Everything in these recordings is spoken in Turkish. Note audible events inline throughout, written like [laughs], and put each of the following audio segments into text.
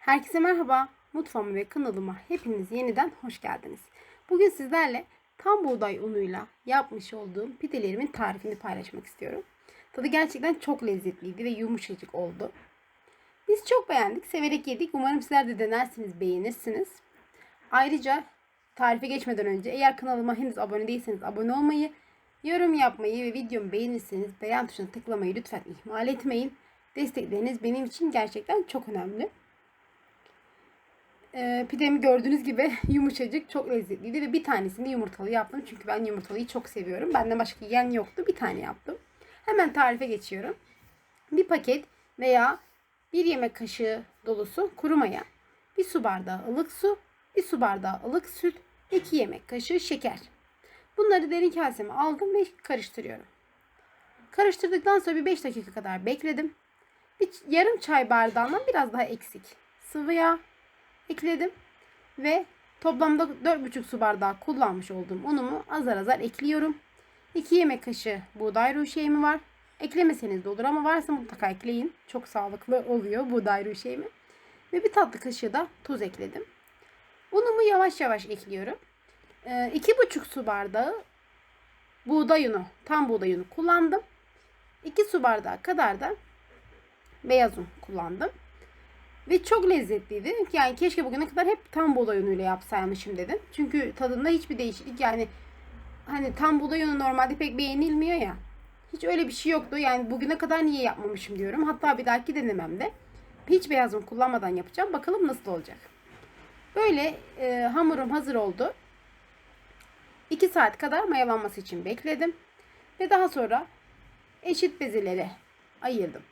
Herkese merhaba. Mutfağıma ve kanalıma hepiniz yeniden hoş geldiniz. Bugün sizlerle tam buğday unuyla yapmış olduğum pidelerimin tarifini paylaşmak istiyorum. Tadı gerçekten çok lezzetliydi ve yumuşacık oldu. Biz çok beğendik, severek yedik. Umarım sizler de denersiniz, beğenirsiniz. Ayrıca tarife geçmeden önce eğer kanalıma henüz abone değilseniz abone olmayı, yorum yapmayı ve videomu beğenirseniz beğen tuşuna tıklamayı lütfen ihmal etmeyin. Destekleriniz benim için gerçekten çok önemli. Ee, pidemi gördüğünüz gibi [laughs] yumuşacık, çok lezzetliydi ve bir tanesini yumurtalı yaptım. Çünkü ben yumurtalıyı çok seviyorum. Benden başka yiyen yoktu. Bir tane yaptım. Hemen tarife geçiyorum. Bir paket veya bir yemek kaşığı dolusu kuru maya, bir su bardağı ılık su, bir su bardağı ılık süt, iki yemek kaşığı şeker. Bunları derin kaseme aldım ve karıştırıyorum. Karıştırdıktan sonra bir 5 dakika kadar bekledim. Bir yarım çay bardağından biraz daha eksik sıvı yağ ekledim ve toplamda 4,5 su bardağı kullanmış olduğum unumu azar azar ekliyorum. 2 yemek kaşığı buğday ruşeyimi var. Eklemeseniz de olur ama varsa mutlaka ekleyin. Çok sağlıklı oluyor buğday ruşeyimi. Ve bir tatlı kaşığı da tuz ekledim. Unumu yavaş yavaş ekliyorum. 2,5 su bardağı buğday unu, tam buğday unu kullandım. 2 su bardağı kadar da beyaz un kullandım. Ve çok lezzetliydi. Yani keşke bugüne kadar hep tam buğday unuyla yapsaymışım dedim. Çünkü tadında hiçbir değişiklik yani hani tam buğday unu normalde pek beğenilmiyor ya. Hiç öyle bir şey yoktu. Yani bugüne kadar niye yapmamışım diyorum. Hatta bir dahaki denememde hiç beyaz kullanmadan yapacağım. Bakalım nasıl olacak. Böyle e, hamurum hazır oldu. 2 saat kadar mayalanması için bekledim. Ve daha sonra eşit bezelere ayırdım.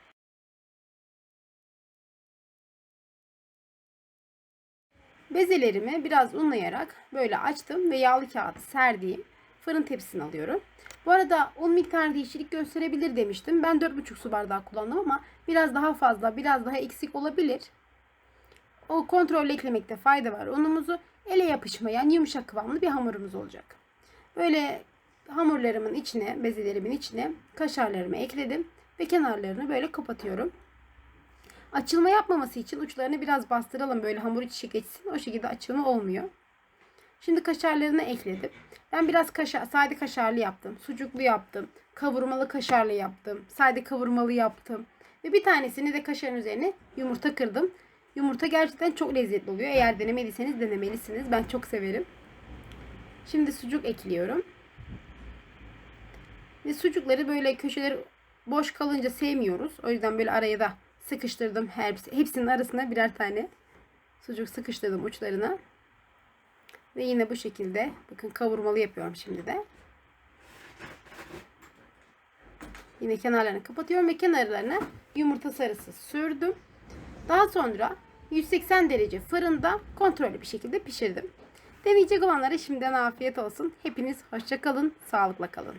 Bezelerimi biraz unlayarak böyle açtım ve yağlı kağıt serdiğim fırın tepsisine alıyorum. Bu arada un miktarı değişiklik gösterebilir demiştim. Ben 4,5 su bardağı kullandım ama biraz daha fazla, biraz daha eksik olabilir. O kontrolle eklemekte fayda var. Unumuzu ele yapışmayan yumuşak kıvamlı bir hamurumuz olacak. Böyle hamurlarımın içine, bezelerimin içine kaşarlarımı ekledim ve kenarlarını böyle kapatıyorum. Açılma yapmaması için uçlarını biraz bastıralım böyle hamur içi geçsin. O şekilde açılma olmuyor. Şimdi kaşarlarını ekledim. Ben biraz kaşar, sade kaşarlı yaptım. Sucuklu yaptım. Kavurmalı kaşarlı yaptım. Sade kavurmalı yaptım. Ve bir tanesini de kaşarın üzerine yumurta kırdım. Yumurta gerçekten çok lezzetli oluyor. Eğer denemediyseniz denemelisiniz. Ben çok severim. Şimdi sucuk ekliyorum. Ve sucukları böyle köşeleri boş kalınca sevmiyoruz. O yüzden böyle araya da sıkıştırdım. Hepsi, hepsinin arasına birer tane sucuk sıkıştırdım uçlarına. Ve yine bu şekilde bakın kavurmalı yapıyorum şimdi de. Yine kenarlarını kapatıyorum ve kenarlarına yumurta sarısı sürdüm. Daha sonra 180 derece fırında kontrollü bir şekilde pişirdim. Deneyecek olanlara şimdiden afiyet olsun. Hepiniz hoşça kalın, sağlıkla kalın.